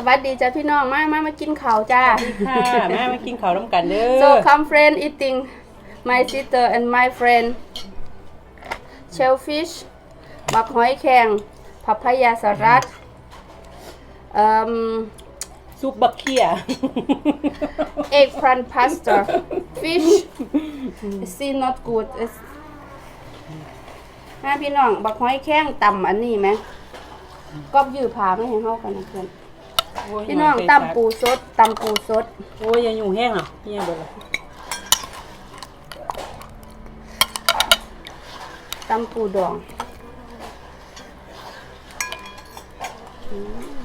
สวัสดีจ้าพี่น้องมามามากินข้าวจ้าค่ะแม่มากินข้าวน้ำกันเด้อ so come friend eating my sister and my friend shellfish บักหอยแข็งพัพายาสลัดเอ่มซุปบักเขีย eggplant pasta fish see not good It's มาพี่น้องบักหอยแข้งตำอันนี้ไหมก็ยื้อผาไม่ให้เข้ากันนะเพื่อน พี่น้องตำปูสดตำปูสดโอ้ยยังอยู่แห้งอะยังเบิดละตำปูดองอืม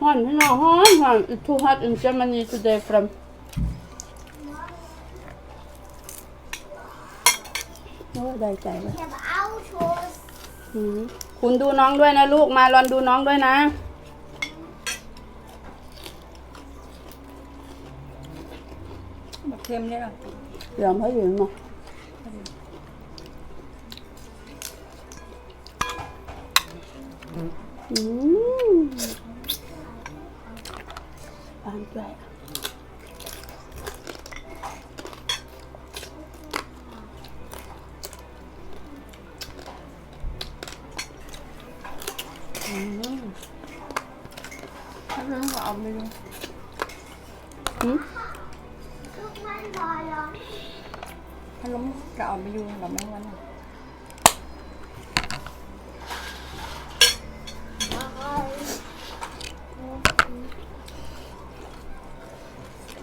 ฮ้อนพี่น้องฮ้อนฮ้อน It's too hot in Germany today from โอ้ย ได้ใจเลย Ich habe Autos. อืมคุณดูน้องด้วยนะลูกมาลอนดูน้องด้วยนะบักเค็มเนี่ยเหรอเหลือมเขาอยู่มั้งอืมปานด้วยอืม ถ้าเรื่องก็เอาไปดู อืม Guck mal, Ballon. ถ้าล้มก็เอาไปดูเราไม่วันน่ะ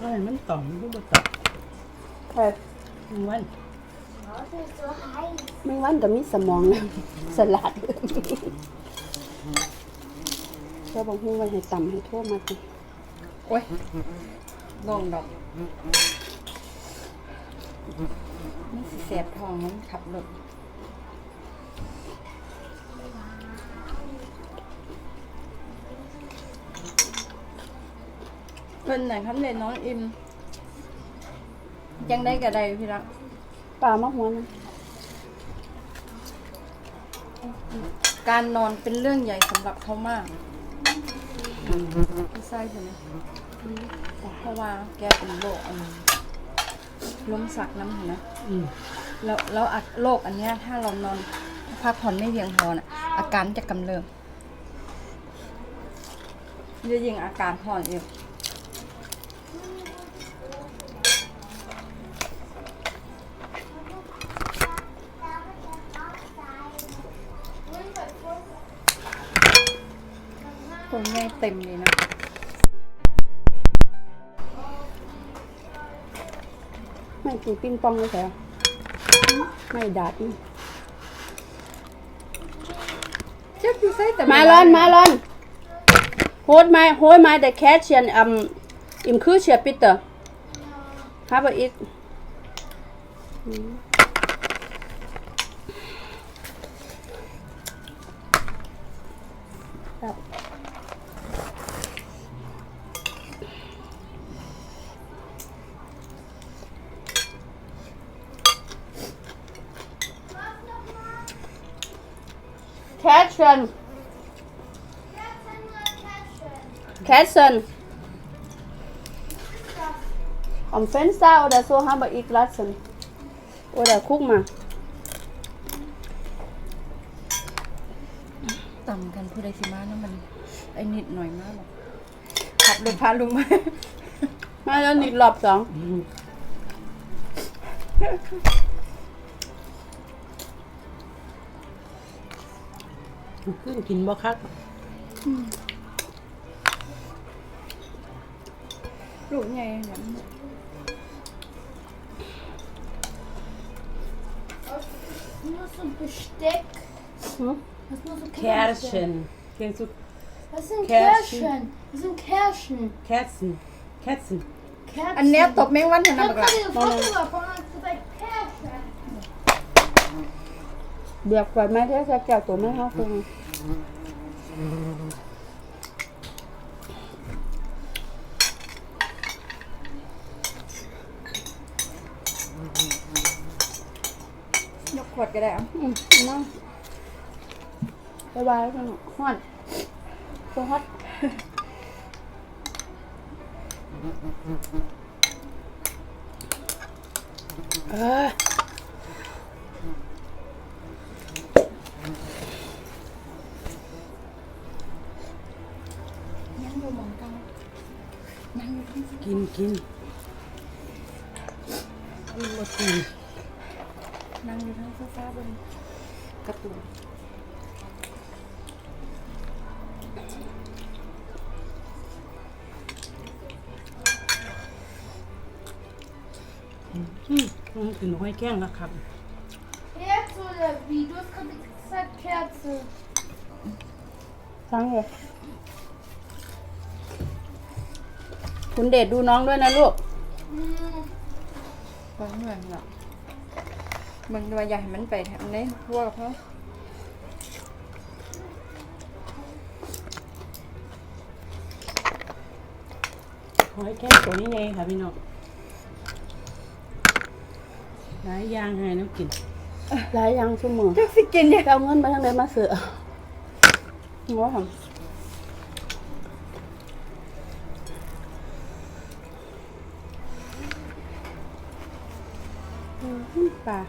อะไรมันต่อมมันก็บ่ต่อมใช่มันวัน Das ist so heiß. ไม่วันก็มีสมองนะสลัดเจ้าบอกให้ไว้ให้ต่ำให้ทั่วมาสิโอ้ยลงดอก นี่สิแสบท้องมันขับรถเป็นไหนคำเด่นน้องอิมยังได้กับใดพี่รักปลามะหัวนะการนอนเป็นเรื่องใหญ่สำหรับเขามากไม่ใช่ใช่ไหมเพราะว่าแกเป็นโรคอัน ล้มสักน้ำเห็นไหมอืมแล้วแล้วอะโรคอันเนี้ยถ้าเรานอนพักผ่อนไม่เพียงพอน่ะอาการจะกำเริบจะยิงอาการผ่อนอีกตัวใหญ่เต็มเลยนะ ไม่ตีปิงปองเลยเหรอไม่ดาดนี่เจ้าคือไส้แต่มาลอนมาลอนโฮดมาโฮดมาแต่แคชเชียนอืมอิมคือเชียปิเตอร์ฮาบอีก ครับแคชเชียนแคสเซน am Fenster oder so habe ich lassen. Oder guck mal. ต่ำกันผู้ใดสิมานะมันไอ้นิดหน่อยมากหรอกขับรถพาลุงมามาแล้วนิดรอบสอง ขึ้นกินบ่คักลูกไงแบบ Nur so Besteck. หือ Das ist nur so แคชเชนเพียงสุด Das sind Kerschen. Kirschen. Das sind Kirschen. แคทซินแคทซิน Kerzen. อันเนี้ยตบแมงวันเถ Ich อะนะ hab บักละ gerade gefragt, aber hat gesagt Kirschen. เบียกไว้ไหมถ้าจะแก้วตัวไม่เข้าคง ยกขวดก็ได้อะอืมน้องบายบายคุณฮอดตัวฮอดเออ ดูที่กินกินกินบ่กินนั่งดูทั้งโซฟาบนกระตุนอืมอืมกินหอยแข้งแล้วครับ Jetzt oder wie? Du hast gerade gesagt Kerze. ฟั คุณเดชดูน้องด้วยนะลูก Hm. บางเหมือนหรอกมันว่าอยากให้มันไปทำได้ทั่วเพราะหอยแข้งตัวนี้ไงค่ะพี่น้องหลายอย่างให้น้ำกินหลายอย่างชั่วโมงจักสิกินเนี่ยเอาเงินมาทางไหนมาเสือง้อทำอืม ปลา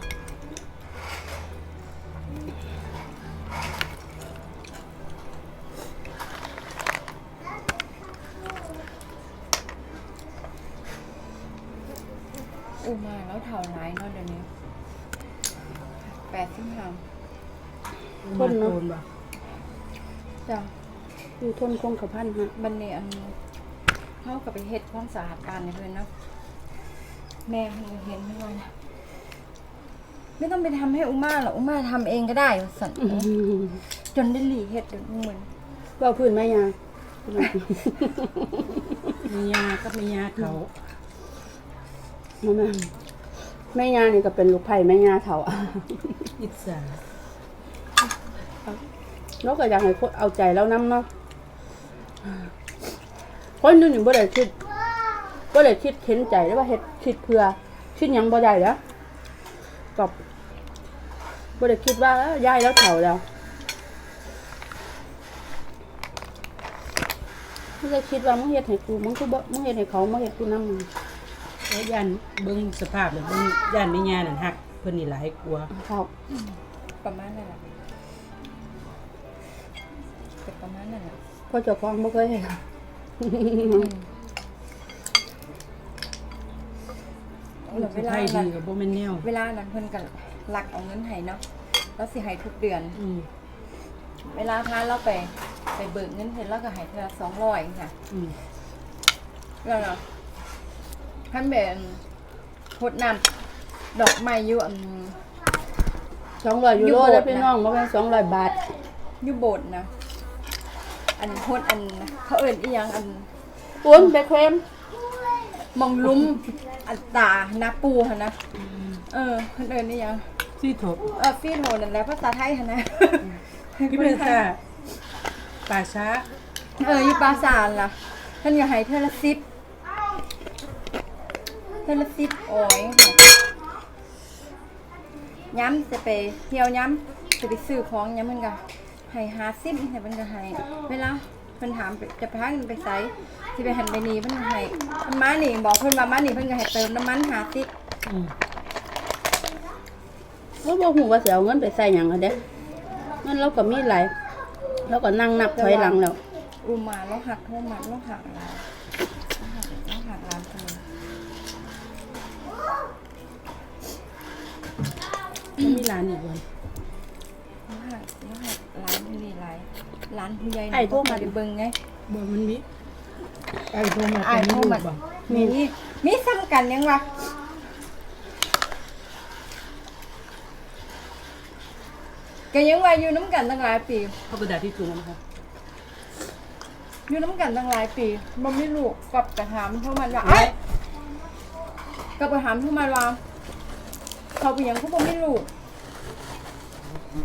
อูมาแล้วเท่าไรเนาะเดี๋ยวนี้แปดสิบห้ามาโดนบ่จ้ะอยู่ทนคงกับพันฮะบันเนี่ยอันเข้ากับไปเฮ็ดความสะอาดการนี่เลยเนาะแม่เพิ่นก็เห็นด้วย ไม่ต้องไปทำให้อุม่าหรอกอุม่าทำเองก็ได้สันจนได้หลีเฮ็ดเดี๋ยวนี้เหมือนเบาพื้นไหมยามียากับมียาเขาแม่แม่ยานี่ก็เป็นลูกไผ่แม่ยาเถาอิสาเราก็อยากให้คนเอาใจแล้วน้ำเนาะคนอยู่นี่บ่ได้คิดบ่ได้คิดเห็นใจได้ว่าเฮ็ดคิดเพื่อคิดหยังบ่ได้แล้วกับ บ่ได้คิดว่าเอ้อยายแล้วเฒ่าแล้วไม่ได้คิดว่ามึงเฮ็ดให้กูมึงคือบ่มึงเฮ็ดให้เขามึงเฮ็ดกูนำมึงแล้วยันเบิ่งสภาพเลยเบิ่งยันไม่ยานั่นหักเพิ่นนี่หลายกลัวเขาประมาณนั้นแหละเป็นประมาณนั้นแหละพ่อเจ้าของบ่เคยเห็นเดี๋ยวสเวลาไทยดีนั้นกับบ่แม่นแนวเวลานั้นเพิ่นก็ หลักเอาเงินให้เนาะแล้วสิให้ทุกเดือน อืมเวลาพาเราไปไปเบิกเงินเสร็จแล้วก็ให้เธอสองร้อยค่ะอืมแล้วเนาะท่านเป็นพดน้ำดอกไม้อยู่อัน200ยูโรอยู่โบสถ์แล้วพี่น้องบ่แม่น200บาทอยู่โบสถ์นะ อันพดอันเขาเอิ้นอีหยังอัน ปุ้นไปเคลมมองลุ้มอันตานาปูหั่นนะ เออเพิ่นเอิ้นอีหยัง ซี่ถบเออฟีโทนั่นแหละภาษาไทยหั่นนะที่เป็นค่ะ ป่าช้า เอออยู่ปราสาทล่ะท่านก็ให้เทอละสิบเทอละสิบโอ้ยค่ะย้ำจะไปเที่ยวย้ำจะไปซื้อของย้ำมันก็ให้หาซิบแต่มันก็ให้เวลาเพิ่นถามไปจะไปทางไปไสที่ไปหันไปนี่เพิ่นก็ให้เพิ่นมานี่บอกเพิ่นว่ามานี่เพิ่นก็ให้เติมน้ำมันหาซิบ อืม เราบ่ฮู้ว่าเสิเอาเงินไปใส่หยังอะเด้เงินเราก็มีหลายเราก็นั่งนับถอยหลังแล้วอูมาแล้วหักโทษมันแล้วหักเราหักแล้วหักร้านคนนึงมันมีร้านอีกบ่แล้วหักแล้วหักร้านนี่ไรร้านผู้ใหญ่ไอ้โทรมาเดี๋ยวเบิ่งไงบ่มันมีไอ้โทรมาไอ้โทรมาบ่มีมีซ้ำกันยังวะ ก็ยังว่าอยู่น้ำกันตั้งหลายปีเอากระดาษที่จุ่มนะคะอยู่น้ำกันตั้งหลายปีบ่มีลูกกับกระถามเท่ามันว่าไอ้ยกับกระถามเท่ามันว่าเขาเป็นหยังเขาบ่มีลูก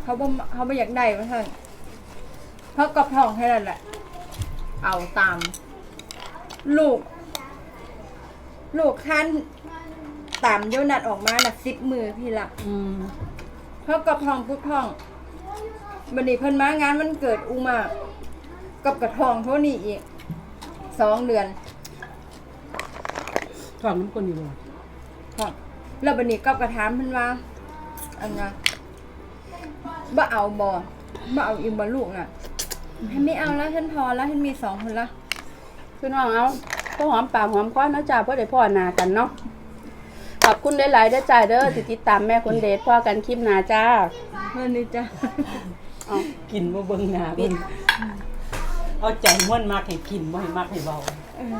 เขาบ่เขาบ่อยากได้ว่าซั่นเขากับท้องแค่นั้นแหละ เอาตาม ลูก ลูกท่านตามโยนัดออกมาน่ะสิบมือพี่ละอืม เขากับทองพุกทอง บันนี้เพิ่นมางานมันเกิดอูมากับกระทองเท่านี้อีกสองเดือนท้องน้ำคนอยู่บ่ค่ะแล้วบันนี้กับกระถามเพิ่นว่าอันน่ะบ่เอาบ่บ่เอาอีกบ่ลูกน่ะให้ไม่เอาแล้วฉันพอแล้วฉันมีสองคนละพี่น้องเอาพอหอมปากหอมคอนะจ้าเพื่อได้พ่อหนากันเนาะขอบคุณหลายๆเด้อจ้าเด้อที่ติดตามแม่คนเดทพ่อกันคลิปหนาจ้าเมื่อนี้จ้ะ เอากินบ่เบิ่งหน้าเบิ่งเอาใจม่วนมากให้กินบ่ให้มากให้เบา เออ